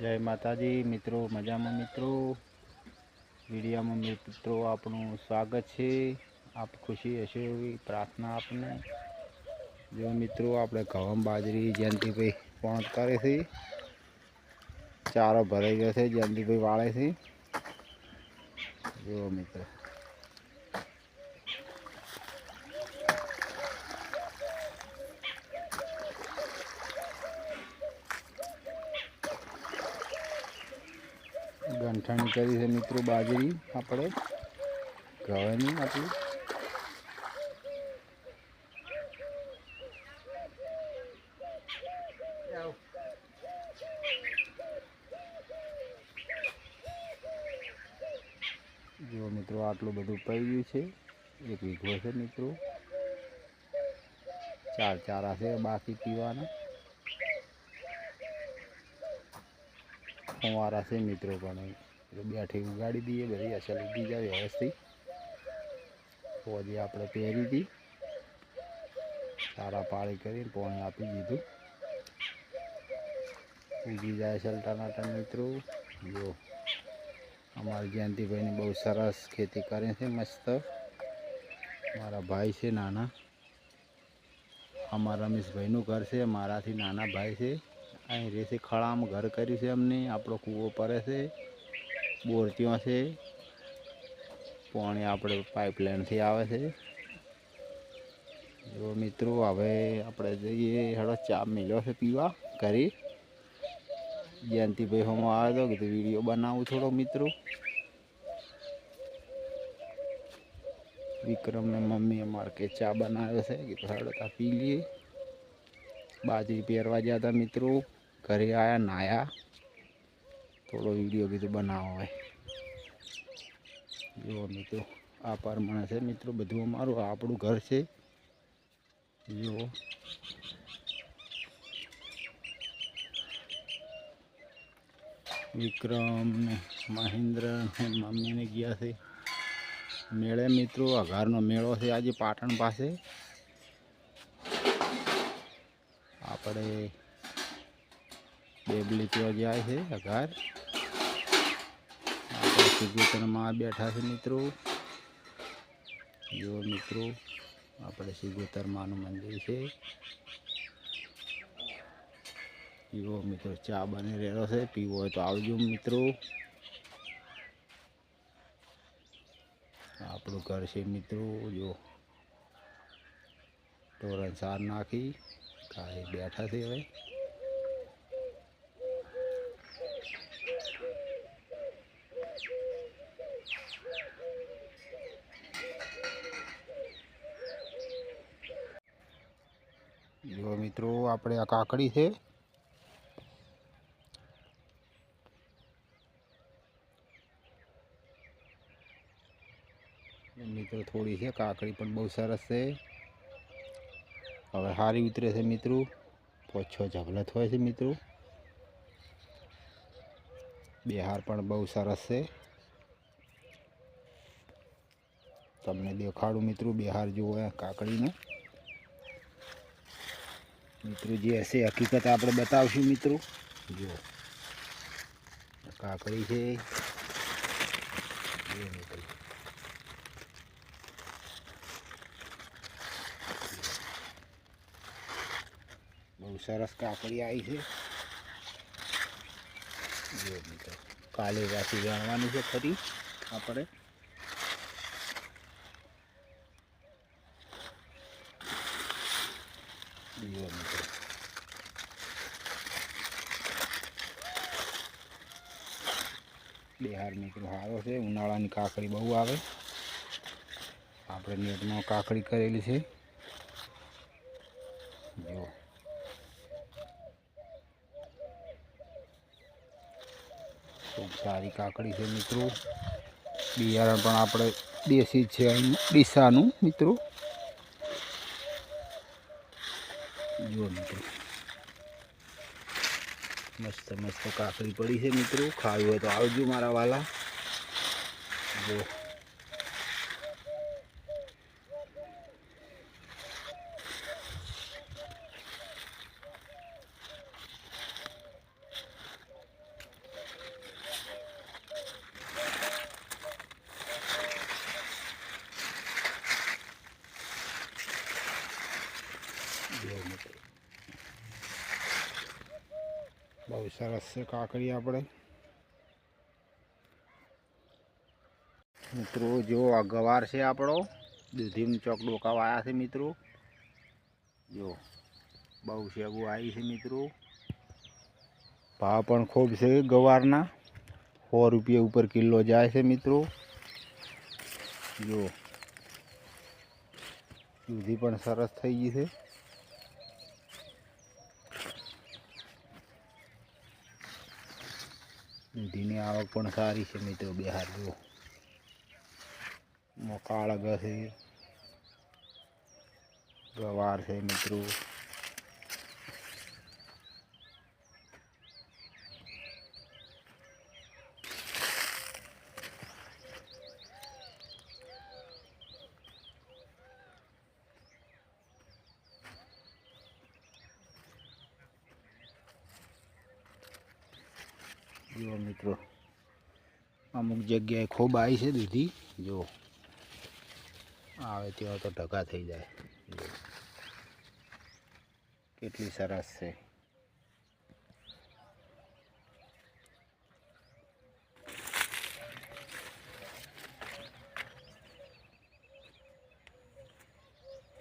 જય માતાજી, મિત્રો, મજામાં મિત્રો? વિડીયામાં મિત્રો આપણું સ્વાગત છે. આપ ખુશી હશે એવી પ્રાર્થના આપને. જો મિત્રો, આપણે ઘઉં બાજરી જયંતિભાઈ પણ કરે છે. ચારો ભરાઈ ગયો છે જયંતિભાઈ વાળે છે. જો મિત્રો. ગંઠાણી કરી છે મિત્રો બાજરી આપણે ઘઉંની આપણી જો મિત્રો આટલું બધું પડી ગયું છે. એક વીઘો છે મિત્રો. ચાર ચારા છે બાકી પીવાના. ફુવારા છે મિત્રો પણ. એટલે બેઠી ઉગાડી દઈએ, બધી અસલ ઉગી જાય વ્યવસ્થિત. ફોજી આપણે પહેરી હતી સારા પાળી કરીને પોણી આપી દીધું. ઉગી જાય અસલ ટનાટન મિત્રો. જો, અમારા જયંતિભાઈને બહુ સરસ ખેતી કરે છે, મસ્ત. મારા ભાઈ છે નાના. અમારા રમેશભાઈનું ઘર છે, મારાથી નાના ભાઈ છે. અહીં રહેશે ખળામાં ઘર કર્યું છે અમને. આપણો કૂવો પડે છે. બોર છે. પાણી આપણે પાઇપલાઇનથી આવે છે. જો મિત્રો, હવે આપણે જઈએ, હેડો ચા મિલ્યો છે પીવા, ઘરે. જયંતિભાઈ હોમાં આવ્યો હતો કીધું વીડિયો બનાવું થોડો મિત્રો. વિક્રમને મમ્મીએ મારે કે ચા બનાવ્યો છે, કીધું હેડો તા પી લઈએ. બાજરી પહેરવા ગયા હતા મિત્રો. ઘરે આવ્યા નાયા. થોડો વીડિયો કીધું બનાવો હોય જુઓ મિત્રો, આ પ્રમાણે છે મિત્રો, બધું અમારું આપણું ઘર છે. જુઓ. વિક્રમ ને મહેન્દ્ર ને મમ્મીને ગયા છે. મેળે મિત્રો અઘારનો મેળો છે આજે પાટણ પાસે. આપણે બેબલી ત્યાં જાય છે અઘાર આપણે સિગોતરમાં બેઠા છે મિત્રો. જો મિત્રો, આપણે સિગોતરમાનું મંદિર છે. પીવો મિત્રો, ચા બની રહેલો છે, પીવો હોય તો આવજો મિત્રો. આપણું ઘર છે મિત્રો, જો. ટોરન સાર નાખી ખાઈ બેઠા છે હવે. જો મિત્રો, આપણે આ કાકડી છે. મિત્રો, થોડી છે, કાકડી પણ બહુ સરસ છે. હવે સારી ઉતરે છે મિત્રો. પાંચ, છ ઝબલત હોય છે મિત્રો. બિહાર પણ બહુ સરસ છે. તમને દેખાડું મિત્રો, બિહાર જુઓ આ કાકડીનું. મિત્રો, જે હશે હકીકત આપણે બતાવશું મિત્રો. જો. કાકડી છે. બહુ સરસ કાકડી આવી છે. કાલે રાશિ જાણવાની છે ખરી આપણે જુઓ મિત્રો બિહાર મિત્રો સારો છે. ઉનાળાની કાકડી બહુ આવે. આપણે નેટમાં કાકડી કરેલી છે. જો ખૂબ સારી કાકડી છે, મિત્રો. બિયારણ પણ આપણે દેશી છે ડીસાનું, મિત્રો. જો મિત્રો. મસ્ત મસ્ત કાકડી પડી છે મિત્રો. ખાવી હોય તો આવજો મારા વાલા. જો. સરસ છે કાકડી આપણે મિત્રો જો આ ગવાર છે આપણો દૂધીમ ચોક ડોકા વાયા છે મિત્રો જો બહુ શેગું આવી છે મિત્રો ભાવ પણ ખૂબ છે ગવારના સો રૂપિયા ઉપર કિલો જાય છે મિત્રો જો દૂધી પણ સરસ થઈ ગઈ છે દૂધીની આવક પણ સારી છે મિત્રો બિહાર જુઓ. મોકાળ છે, ગવાર છે, મિત્રો. જુઓ, મિત્રો. અમુક જગ્યાએ ખૂબ આવી છે દૂધી જો, આવે ત્યાં તો ઢગા થઈ જાય. કેટલી સરસ છે.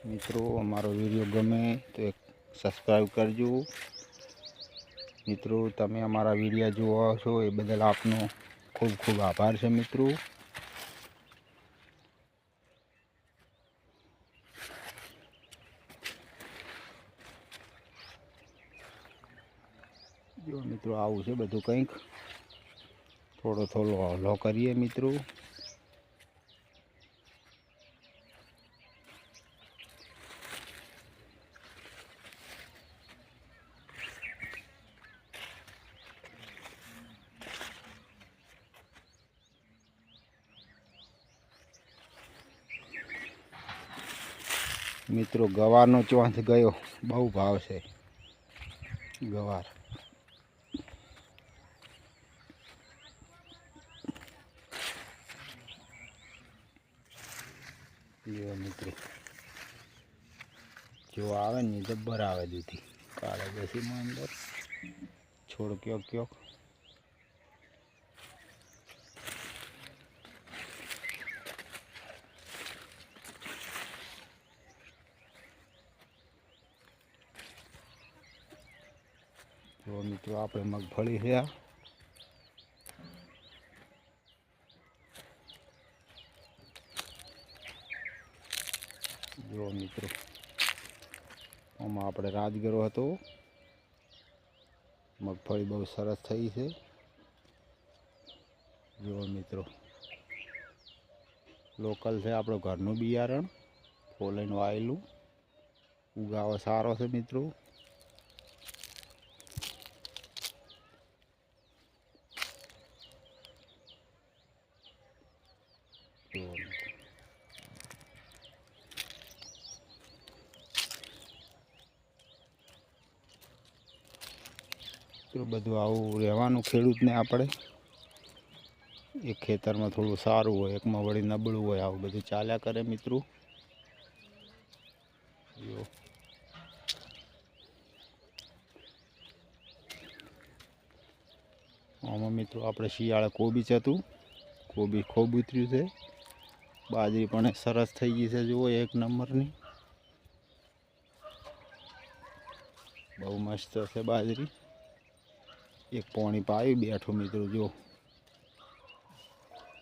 મિત્રો, અમારો વીડિયો ગમે તો એક સબસ્ક્રાઈબ કરજો. મિત્રો, તમે અમારા વીડિયો જોવા છો એ બદલ આપનો ખૂબ ખૂબ આભાર છે મિત્રો. જો મિત્રો આવું છે બધું કંઈક. થોડો થોડો હલો કરીએ મિત્રો. મિત્રો, ગવારનો ચોંથ ગયો. બહુ ભાવ છે. ગવાર. જો મિત્રો. જો આવે ને જબ્બર આવે દૂધી. કાળે બેસીમાં અંદર છોડ ક્યોક કયો જો મિત્રો, આપણે મગફળી છે જો મિત્રો, આમાં આપણે રાજગરો હતો. મગફળી બહુ સરસ થઈ છે. જો મિત્રો, લોકલ છે આપણું ઘરનું બિયારણ ફોલાઈને વાયેલું. ઉગાવો સારો છે મિત્રો જુઓ મિત્રો. તો બધું આવું રહેવાનું ખેડૂતને આપણે. એક ખેતરમાં થોડું સારું હોય, એકમાં વળી નબળું હોય, આવું બધું ચાલ્યા કરે મિત્રો. આમાં મિત્રો આપણે શિયાળે કોબી હતું. કોબી ખૂબ ઉતર્યું છે. બાજરી પણ સરસ થઈ ગઈ છે, જુઓ એક નંબરની. બહુ મસ્ત છે બાજરી. એક પોણી પાવી બેઠું મિત્રો જો.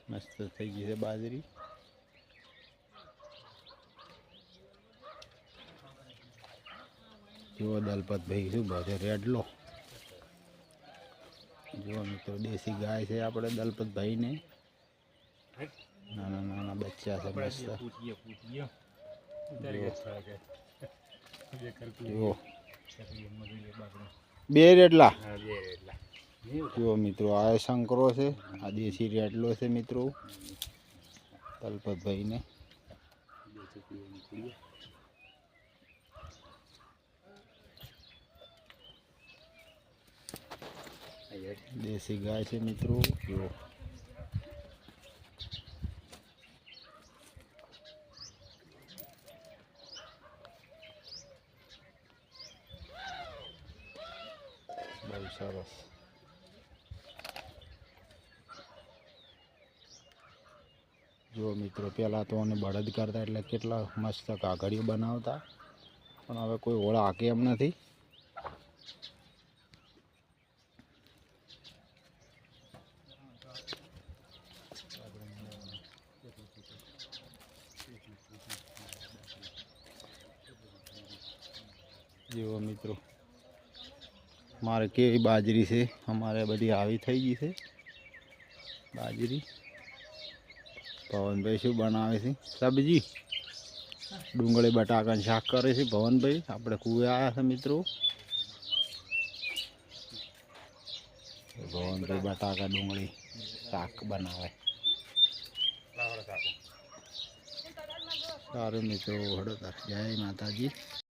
મસ્ત થઈ ગઈ છે બાજરી. જુઓ દલપત ભાઈ શું બધે રેડલો. જુઓ મિત્રો દેશી ગાય છે આપણે દલપતભાઈને નાના નાના બચ્ચા છે મસ્ત. જુઓ બે રેટલા જો મિત્રો આ શંકરો છે આ દેશી રેટલો છે મિત્રો. તલપતભાઈને. દેશી ગાય છે મિત્રો જો. cruzadas. जो मित्रों पहला तो उन्हें बड़द करता एट के मस्त काकड़ी बनावता हमें तो कोई ओर आके एम नहीं। जीव मित्रों। મારે કેવી બાજરી છે અમારે બધી આવી થઈ ગઈ છે બાજરી પવનભાઈ શું બનાવે છે સબ્જી ડુંગળી બટાકાનું શાક કરે છે પવનભાઈ આપણે કુએ આવ્યા છે મિત્રો પવનભાઈ બટાકા ડુંગળી શાક બનાવે સારું મિત્રો હળો તાર જય માતાજી